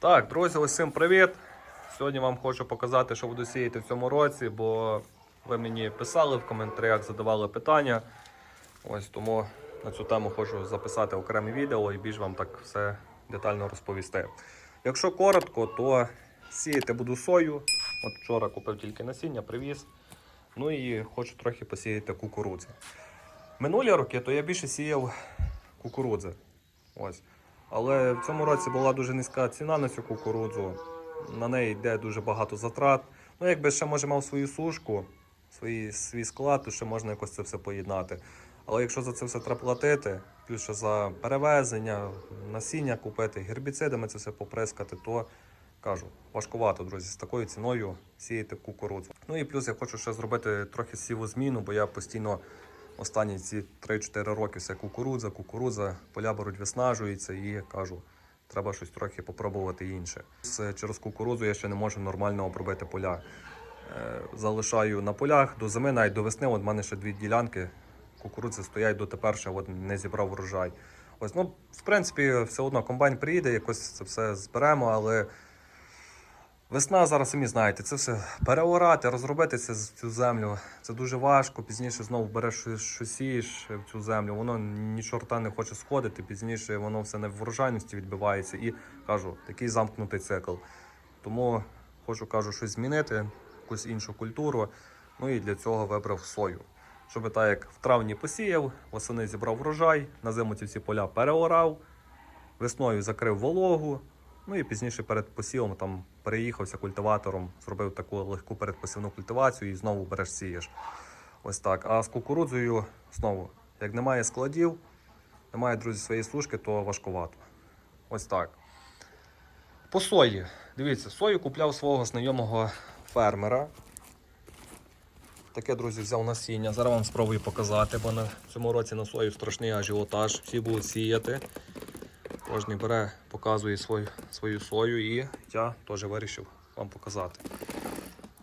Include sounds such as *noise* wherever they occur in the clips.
Так, друзі, усім привіт! Сьогодні вам хочу показати, що буду сіяти в цьому році, бо ви мені писали в коментарях, задавали питання. Ось тому на цю тему хочу записати окреме відео і більш вам так все детально розповісти. Якщо коротко, то сіяти буду сою. От вчора купив тільки насіння, привіз. Ну і хочу трохи посіяти кукурудзи. Минулі роки то я більше сіяв кукурудзи. Ось. Але в цьому році була дуже низька ціна на цю кукурудзу. На неї йде дуже багато затрат. Ну, якби ще може мав свою сушку, свій, свій склад, то ще можна якось це все поєднати. Але якщо за це все треба платити, плюс ще за перевезення, насіння купити, гербіцидами це все поприскати, то кажу, важкувато, друзі, з такою ціною сіяти кукурудзу. Ну і плюс я хочу ще зробити трохи сіву зміну, бо я постійно останні ці 3-4 роки все кукурудза, кукурудза, поля беруть виснажуються і кажу, треба щось трохи попробувати інше. Через кукурудзу я ще не можу нормально обробити поля. Е, Залишаю на полях до зими, навіть до весни. От в мене ще дві ділянки кукурудзи стоять дотепер, ще от не зібрав врожай. Ось, ну, в принципі, все одно комбайн приїде, якось це все зберемо, але Весна зараз самі знаєте, це все переорати, розробити це, цю землю. Це дуже важко. Пізніше знову береш що сієш в цю землю, воно ні чорта не хоче сходити. Пізніше воно все не в врожайності відбивається. І кажу, такий замкнутий цикл. Тому хочу кажу, щось змінити, якусь іншу культуру. Ну і для цього вибрав сою. Щоб так як в травні посіяв, восени зібрав врожай, на зиму ці всі поля переорав, весною закрив вологу. Ну і пізніше перед посівом там переїхався культиватором, зробив таку легку передпосівну культивацію і знову береш сієш. Ось так. А з кукурудзою знову, як немає складів, немає, друзі, своєї сушки, то важкувато. Ось так. По сої. Дивіться, сою купляв свого знайомого фермера. Таке, друзі, взяв насіння. Зараз вам спробую показати, бо на цьому році на сою страшний ажіотаж. Всі будуть сіяти. Кожен бере, показує свою, свою сою і я теж вирішив вам показати.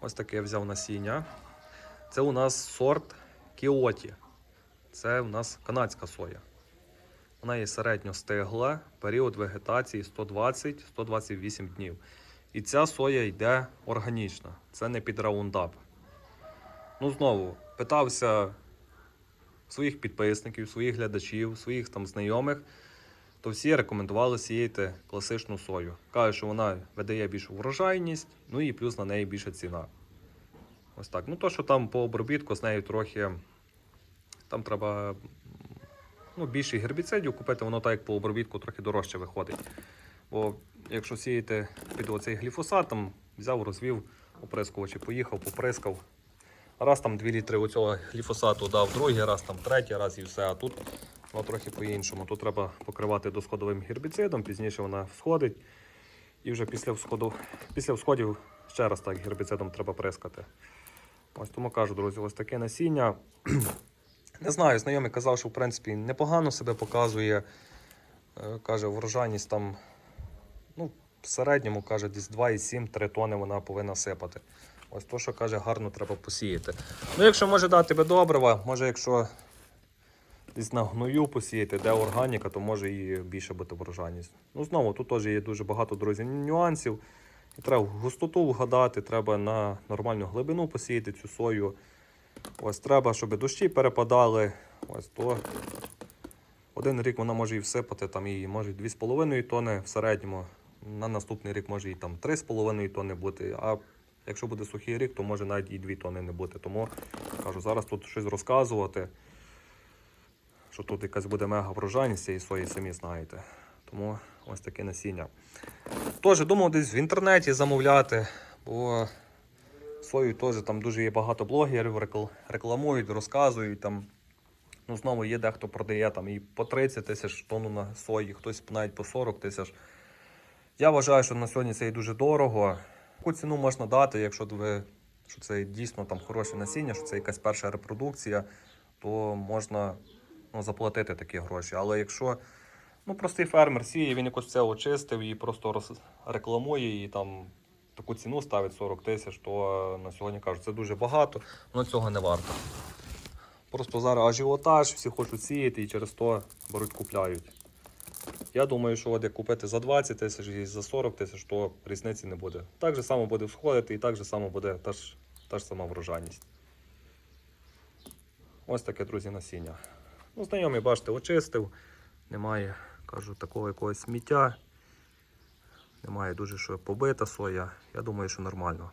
Ось таке я взяв насіння. Це у нас сорт Кіоті. Це у нас канадська соя. Вона є середньо стигла, період вегетації 120-128 днів. І ця соя йде органічна, це не під раундап. Ну, знову, питався своїх підписників, своїх глядачів, своїх там знайомих то всі рекомендували сіяти класичну сою. Кажуть, що вона видає більшу врожайність, ну і плюс на неї більша ціна. Ось так. Ну то, що там по обробітку з нею трохи. Там треба ну, більше гербіцидів купити, воно так як по обробітку трохи дорожче виходить. Бо якщо сіяти під оцей гліфосат, там взяв, розвів оприскувачі, поїхав, поприскав. Раз там 2 літри оцього гліфосату дав, другий раз, там третій раз і все. А тут воно трохи по-іншому. Тут треба покривати досходовим гербіцидом, пізніше вона всходить. І вже після всходу, після всходів ще раз так гербіцидом треба прискати. Ось тому кажу, друзі, ось таке насіння. *clears throat* Не знаю, знайомий казав, що в принципі непогано себе показує. Е, Каже, врожайність там, ну, в середньому каже, десь 2,7-3 тони вона повинна сипати. Ось то, що каже, гарно треба посіяти. Ну, якщо може дати би добрива, може, якщо десь на гною посіяти, де органіка, то може і більше бути врожайність. Ну, знову, тут теж є дуже багато, друзі, нюансів. І треба густоту вгадати, треба на нормальну глибину посіяти цю сою. Ось треба, щоб дощі перепадали. Ось то. Один рік вона може і всипати, там і може 2,5 тони в середньому. На наступний рік може і там 3,5 тони бути. А якщо буде сухий рік, то може навіть і 2 тони не бути. Тому кажу, зараз тут щось розказувати, що тут якась буде мега врожайність цієї сої, самі знаєте. Тому ось таке насіння. Теж думав десь в інтернеті замовляти, бо сою теж там дуже є багато блогерів, рекламують, розказують там. Ну, знову є дехто продає там і по 30 тисяч тонну на сої, хтось навіть по 40 тисяч. Я вважаю, що на сьогодні це є дуже дорого. Яку ціну можна дати, якщо ви, що це дійсно там хороше насіння, що це якась перша репродукція, то можна ну, заплатити такі гроші. Але якщо ну, простий фермер сіє, він якось все очистив і просто роз... рекламує і там таку ціну ставить 40 тисяч, то на сьогодні кажуть, це дуже багато, але цього не варто. Просто зараз ажіотаж, всі хочуть сіяти і через то беруть купляють. Я думаю, що от як купити за 20 тисяч і за 40 тисяч, то різниці не буде. Так же само буде всходити і так же само буде та ж, та ж сама врожайність. Ось таке, друзі, насіння. Ну, знайомий, бачите, очистив. Немає, кажу, такого якогось сміття. Немає дуже що побита соя. Я думаю, що нормально.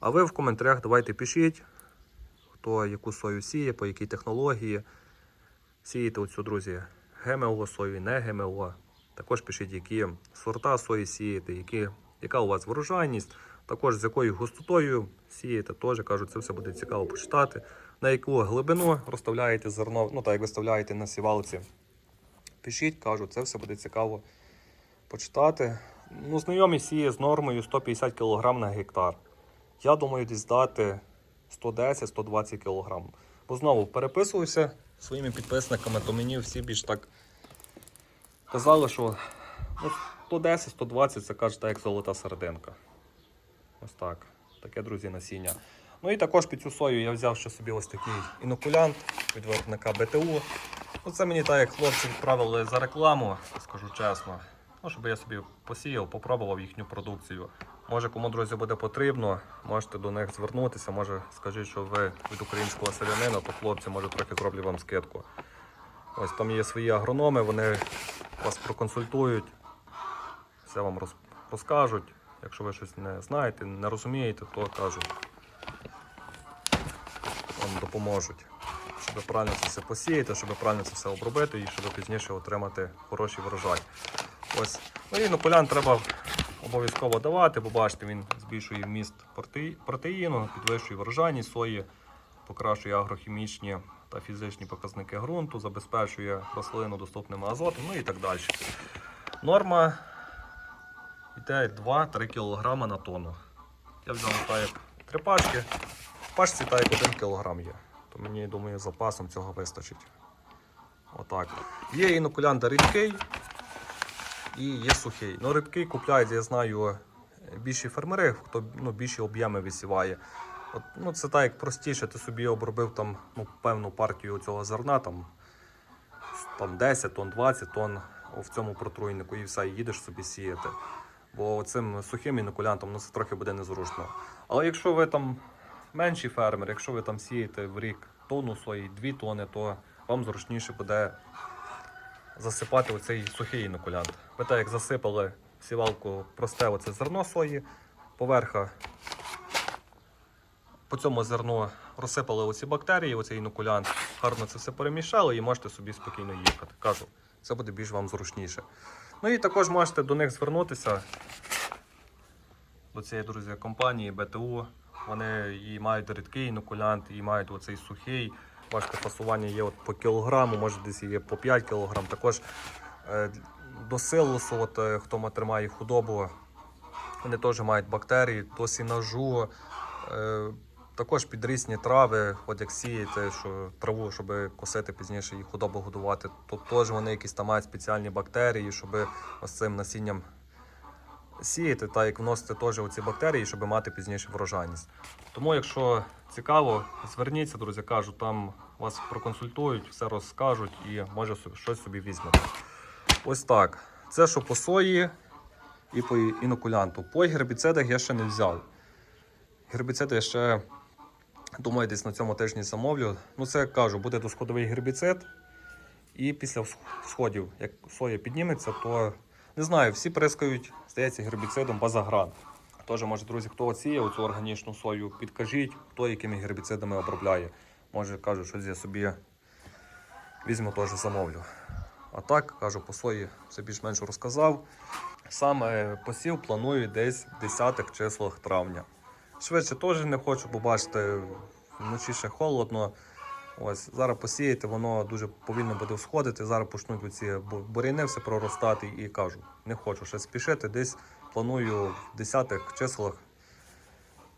А ви в коментарях давайте пишіть, хто яку сою сіє, по якій технології. Сієте оцю, друзі, ГМО сою, не ГМО. Також пишіть, які сорта сої сієте, які, яка у вас врожайність, також з якою густотою сієте, теж кажуть, це все буде цікаво почитати. На яку глибину розставляєте зерно, ну так як виставляєте на сівалці. Пишіть, кажу, це все буде цікаво почитати. Ну, знайомі сіє з нормою 150 кг на гектар. Я думаю, десь дати 110-120 кг. Бо знову переписувався своїми підписниками, то мені всі більш так казали, що ну, 110-120 це кажуть, так як золота серединка. Ось так. Таке, друзі, насіння. Ну і також під цю сою я взяв ще собі ось такий інокулянт від виробника БТУ. Ну, це мені так, як хлопці відправили за рекламу, скажу чесно. Ну, щоб я собі посіяв, попробував їхню продукцію. Може, кому, друзі, буде потрібно, можете до них звернутися. Може, скажіть, що ви від українського селянина, то хлопці, може, трохи зроблю вам скидку. Ось там є свої агрономи, вони вас проконсультують, все вам розкажуть. Якщо ви щось не знаєте, не розумієте, то кажуть, вам допоможуть, щоб правильно це все посіяти, щоб правильно це все обробити і щоб пізніше отримати хороший врожай. Ось. Ну і inoculant треба обов'язково давати, бо бачите, він збільшує вміст протеїну, підвищує врожайність сої, покращує агрохімічні та фізичні показники ґрунту, забезпечує рослину доступним азотом, ну і так далі. Норма йде 2-3 кг на тонну. Я взяв так три пачки. В пачці так як 1 кг є. То мені, думаю, запасом цього вистачить. Отак. Є інокулянт рідкий і є сухий. Ну, рідкий купляють, я знаю, більші фермери, хто ну, більші об'єми висіває. От, ну, це так як простіше, ти собі обробив там, ну, певну партію цього зерна, там, там 10 тонн, 20 тонн в цьому протруйнику і все, і їдеш собі сіяти. Бо цим сухим інокулянтом ну, це трохи буде незручно. Але якщо ви там менший фермер, якщо ви там сієте в рік тонну сої, 2 тонни, то вам зручніше буде засипати оцей сухий інокулянт. Ви так як засипали в сівалку просте оце зерно сої, поверха по цьому зерну розсипали оці бактерії, оцей інокулянт, гарно це все перемішали і можете собі спокійно їхати. Кажу, це буде більш вам зручніше. Ну і також можете до них звернутися, до цієї друзі компанії БТУ. Вони її мають рідкий інокулянт, і мають оцей сухий. Бачите, фасування є от по кілограму, може десь є по 5 кілограм. Також е, до силосу, от, е, хто тримає худобу, вони теж мають бактерії, до сінажу. Також підрісні трави, от як сієте, що траву, щоб косити пізніше і худобу годувати, то теж вони якісь там мають спеціальні бактерії, щоб ось цим насінням сіяти, та як вносити теж оці бактерії, щоб мати пізніше врожайність. Тому, якщо цікаво, зверніться, друзі, кажу, там вас проконсультують, все розкажуть і може щось собі візьмете. Ось так. Це що по сої і по інокулянту. По гербіцидах я ще не взяв. Гербіциди ще, думаю, десь на цьому тижні замовлю. Ну, це кажу, буде досходовий гербіцид. І після всх- сходів, як соя підніметься, то не знаю, всі прискають, здається, гербіцидом базагран. Теж, може, друзі, хто оціє цю органічну сою, підкажіть, хто якими гербіцидами обробляє. Може, кажу, щось я собі візьму, теж замовлю. А так, кажу, по сої все більш-менш розказав. Саме посів планую десь в 10 числах травня. Швидше теж не хочу, бо бачите, вночі ще холодно. Ось зараз посіяти, воно дуже повільно буде всходити. Зараз почнуть оці бу- буряни все проростати і кажу, не хочу ще спішити. Десь планую в 10 числах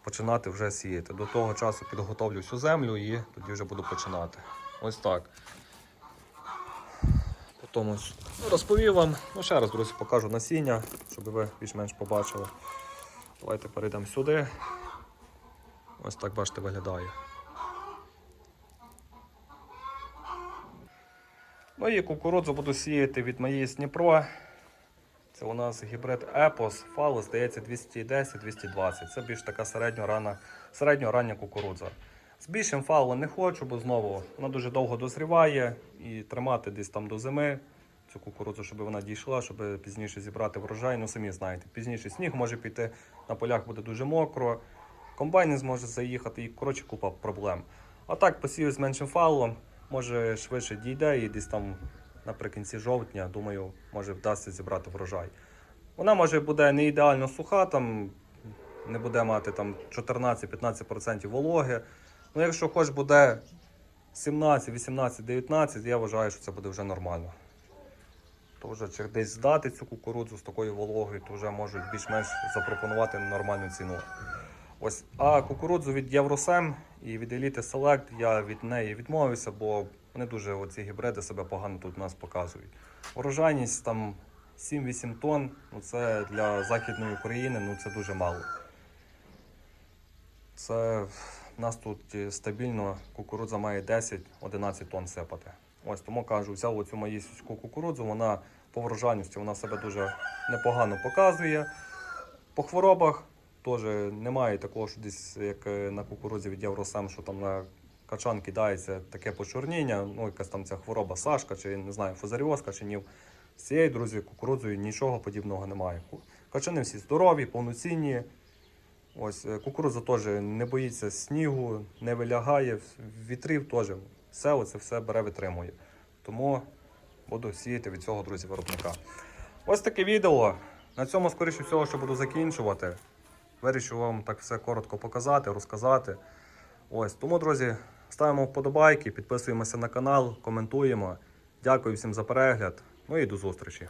починати вже сіяти. До того часу підготовлю всю землю і тоді вже буду починати. Ось так. Потім розповів вам. Ну, ще раз, друзі, покажу насіння, щоб ви більш-менш побачили. Давайте перейдемо сюди. Ось так бачите, виглядає. Ну і кукурудзу буду сіяти від моєї Дніпро. Це у нас гібрид Епос, фало, здається, 210-220. Це більш така середньорання кукурудза. З більшим фалом не хочу, бо знову вона дуже довго дозріває і тримати десь там до зими цю кукурудзу, щоб вона дійшла, щоб пізніше зібрати врожай. Ну самі знаєте, пізніше сніг може піти, на полях буде дуже мокро, комбайн не зможе заїхати і коротше купа проблем. А так посію з меншим фалом, може швидше дійде і десь там наприкінці жовтня, думаю, може вдасться зібрати врожай. Вона може буде не ідеально суха, там не буде мати там 14-15% вологи. Ну, якщо хоч буде 17, 18, 19, я вважаю, що це буде вже нормально. То вже чи десь здати цю кукурудзу з такою вологою, то вже можуть більш-менш запропонувати нормальну ціну. Ось, а кукурудзу від Євросем і від Elite Select я від неї відмовився, бо вони дуже оці гібриди себе погано тут у нас показують. Урожайність там 7-8 тонн, ну це для Західної України ну це дуже мало. Це в нас тут е, стабільно кукурудза має 10-11 тонн сипати. Ось тому кажу, взяв оцю маїсівську кукурудзу, вона по врожайності вона себе дуже непогано показує. По хворобах теж немає такого, що десь як е, на кукурудзі від Євросем, що там на качан кидається таке почорніння, ну якась там ця хвороба Сашка, чи не знаю, фузаріозка, чи ні. З цією, друзі, кукурудзою нічого подібного немає. Качани всі здорові, повноцінні. Ось е, кукурудза теж не боїться снігу, не вилягає, вітрів теж. Все оце все бере, витримує. Тому буду сіяти від цього, друзі, виробника. Ось таке відео. На цьому, скоріше всього, що буду закінчувати. Вирішив вам так все коротко показати, розказати. Ось, тому, друзі, ставимо вподобайки, підписуємося на канал, коментуємо. Дякую всім за перегляд. Ну і до зустрічі.